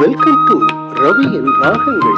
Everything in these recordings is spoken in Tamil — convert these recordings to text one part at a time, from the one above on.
வெல்கம் டு ரவியின் ராகங்கள்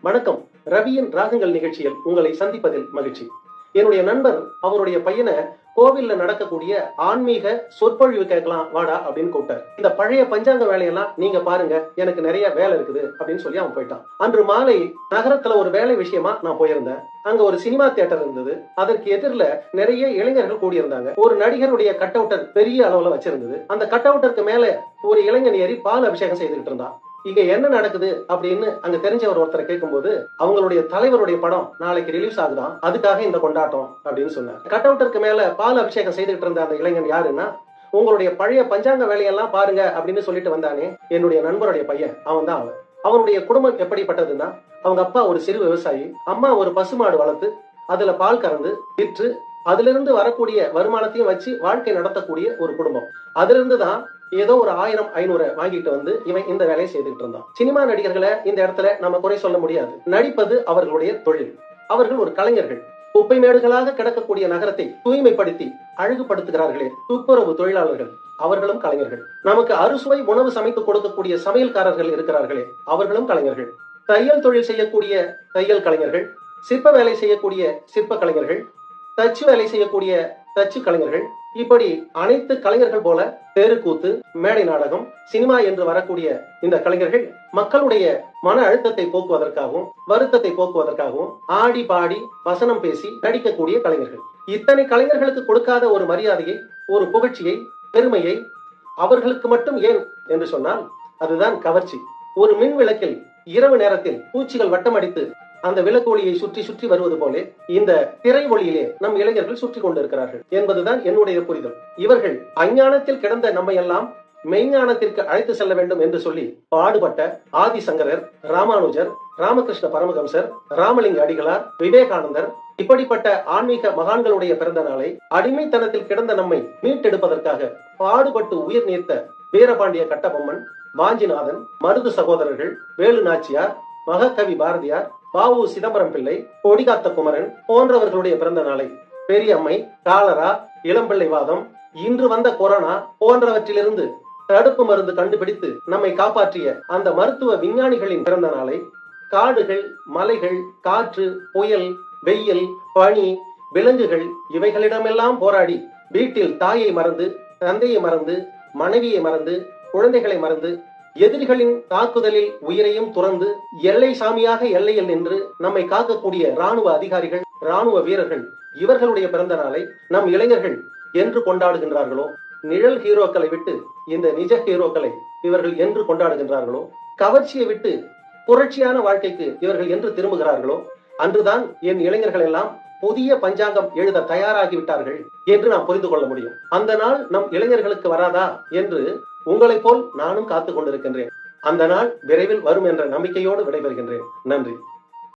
வணக்கம். ரவியின் ராகங்கள் நிகழ்ச்சியில் உங்களை சந்திப்பதில் மகிழ்ச்சி. என்னுடைய நண்பர் அவருடைய பையனை கோவில்ல நடக்கக்கூடிய ஆன்மீக சொற்பொழிவு கேட்கலாம் வாடா அப்படின்னு கூப்பிட்டார். இந்த பழைய பஞ்சாங்க வேலையெல்லாம் நீங்க பாருங்க எனக்கு நிறைய வேலை இருக்குது அப்படின்னு சொல்லி அவன் போயிட்டான். அன்று மாலை நகரத்துல ஒரு வேலை விஷயமா நான் போயிருந்தேன். அங்க ஒரு சினிமா தியேட்டர் இருந்தது. அதற்கு எதிரில் நிறைய இளைஞர்கள் கூடியிருந்தாங்க. ஒரு நடிகருடைய கட் அவுட்டர் பெரிய அளவுல வச்சிருந்தது. அந்த கட் அவுட்டருக்கு மேல ஒரு இளைஞன் ஏறி பால் அபிஷேகம் செய்துகிட்டு இருந்தான். இங்க என்ன நடக்குது அப்படின்னு அங்க தெரிஞ்சவர் ஒருத்தரை கேட்கும்போது அவங்களுடைய தலைவருடைய படம் நாளைக்கு ரிலீஸ் ஆகுதான் அதுக்காக இந்த கொண்டாட்டம் அப்படின்னு சொன்னார். கட் அவுட்டருக்கு மேல பால் அபிஷேகம் செய்துகிட்டு இருந்த அந்த இளைஞன் யாருன்னா உங்களுடைய பழைய பஞ்சாங்க வேலையெல்லாம் பாருங்க அப்படின்னு சொல்லிட்டு வந்தானே என்னுடைய நண்பருடைய பையன். அவன் தான் அவன். அவனுடைய குடும்பம் எப்படிப்பட்டதுன்னா அவங்க அப்பா ஒரு சிறு விவசாயி அம்மா ஒரு பசுமாடு வளர்த்து அதுல பால் கறந்து விற்று அதிலிருந்து வரக்கூடிய வருமானத்தையும் வச்சு வாழ்க்கை நடத்தக்கூடிய ஒரு குடும்பம். அதிலிருந்து தான் ஏதோ ஒரு ஆயிரம் ஐநூறு வாங்கிட்டு வந்து இவன் இந்த வேலையை செய்துட்டு இருந்தான். சினிமா நடிகர்களை இந்த இடத்துல நம்ம குறை சொல்ல முடியாது. நடிப்பது அவர்களுடைய தொழில். அவர்கள் ஒரு கலைஞர்கள். குப்பை மேடுகளாக கிடக்கக்கூடிய நகரத்தை தூய்மைப்படுத்தி அழகுபடுத்துகிறார்களே. துப்புரவு தொழிலாளர்கள். அவர்களும் கலைஞர்கள். நமக்கு அறுசுவை உணவு சமைத்து கொடுக்கக்கூடிய சமையல்காரர்கள் இருக்கிறார்களே. அவர்களும் கலைஞர்கள். தையல் தொழில் செய்யக்கூடிய தையல் கலைஞர்கள். சிற்ப வேலை செய்யக்கூடிய சிற்ப கலைஞர்கள். தச்சு வேலை செய்யக்கூடிய தச்சு கலைஞர்கள். இப்படி அனைத்து கலைஞர்கள் போல தெருக்கூத்து மேடை நாடகம் சினிமா என்று வரக்கூடிய இந்த கலைஞர்கள் மக்களுடைய மன அழுத்தத்தை போக்குவதற்காகவும் வருத்தத்தை போக்குவதற்காகவும் ஆடி பாடி வசனம் பேசி நடிக்கக்கூடிய கலைஞர்கள். இத்தனை கலைஞர்களுக்கு கொடுக்காத ஒரு மரியாதையை ஒரு புகழ்ச்சியை பெருமையை அவர்களுக்கு மட்டும் ஏன் என்று சொன்னால் அதுதான் கவர்ச்சி. ஒரு மின் விளக்கில் இரவு நேரத்தில் பூச்சிகள் வட்டமடித்து அந்த விளக்கு ஒளியை சுற்றி சுற்றி வருவது போல இந்த திரை ஒளியிலே நம் இளைஞர்கள் சுற்றி கொண்டிருக்கிறார்கள் என்பதுதான் என்னுடைய புரிதல். இவர்கள் அஞ்ஞானத்தில் கிடந்த நம்மை எல்லாம் மெய்ஞானத்திற்கு அழைத்து செல்ல வேண்டும் என்று சொல்லி பாடுபட்ட ஆதிசங்கரர் ராமானுஜர் ராமகிருஷ்ண பரமஹம்சர் ராமலிங்க அடிகளார் விவேகானந்தர் இப்படிப்பட்ட ஆன்மீக மகான்களுடைய பிறந்த நாளை அடிமைத்தனத்தில் கிடந்த நம்மை மீட்டெடுப்பதற்காக பாடுபட்டு உயிர் நீர்த்த வீரபாண்டிய கட்டபொம்மன் வாஞ்சிநாதன் மருது சகோதரர்கள் வேலு நாச்சியார் மகாகவி பாரதியார் பாவு சிதம்பரம் பிள்ளை கொடிகாத்த குமரன் போன்றவர்களுடைய பிறந்த நாளை. பெரியம்மை காலரா இளம்பிள்ளை வாதம் இன்று வந்த கொரோனா போன்றவற்றிலிருந்து தடுப்பு மருந்து கண்டுபிடித்து நம்மை காப்பாற்றிய அந்த மருத்துவ விஞ்ஞானிகளின் பிறந்த நாளை. காடுகள் மலைகள் காற்று புயல் வெயில் பனி விலங்குகள் இவைகளிடமெல்லாம் போராடி வீட்டில் தாயை மறந்து தந்தையை மறந்து மனைவியை மறந்து குழந்தைகளை மறந்து எதிரிகளின் தாக்குதலில் உயிரையும் துறந்து எல்லை சாமியாக எல்லையில் நின்று நம்மை காக்கக்கூடிய ராணுவ அதிகாரிகள் ராணுவ வீரர்கள் இவர்களுடைய பிறந்த நாளை நம் இளைஞர்கள் என்று கொண்டாடுகின்றார்களோ? நிழல் ஹீரோக்களை விட்டு இந்த நிஜ ஹீரோக்களை இவர்கள் என்று கொண்டாடுகின்றார்களோ? கவர்ச்சியை விட்டு புரட்சியான வாழ்க்கைக்கு இவர்கள் என்று திரும்புகிறார்களோ? அன்றுதான் என் இளைஞர்கள் எல்லாம் புதிய பஞ்சாங்கம் எழுத தயாராகி விட்டார்கள் என்று நாம் புரிந்து கொள்ள முடியும். அந்த நாள் நம் இளைஞர்களுக்கு வராதா? என்று உங்களைப் போல் நானும் காத்துக் கொண்டிருக்கின்றேன். அந்த நாள் விரைவில் வரும் என்ற நம்பிக்கையோடு விடைபெறுகின்றேன். நன்றி.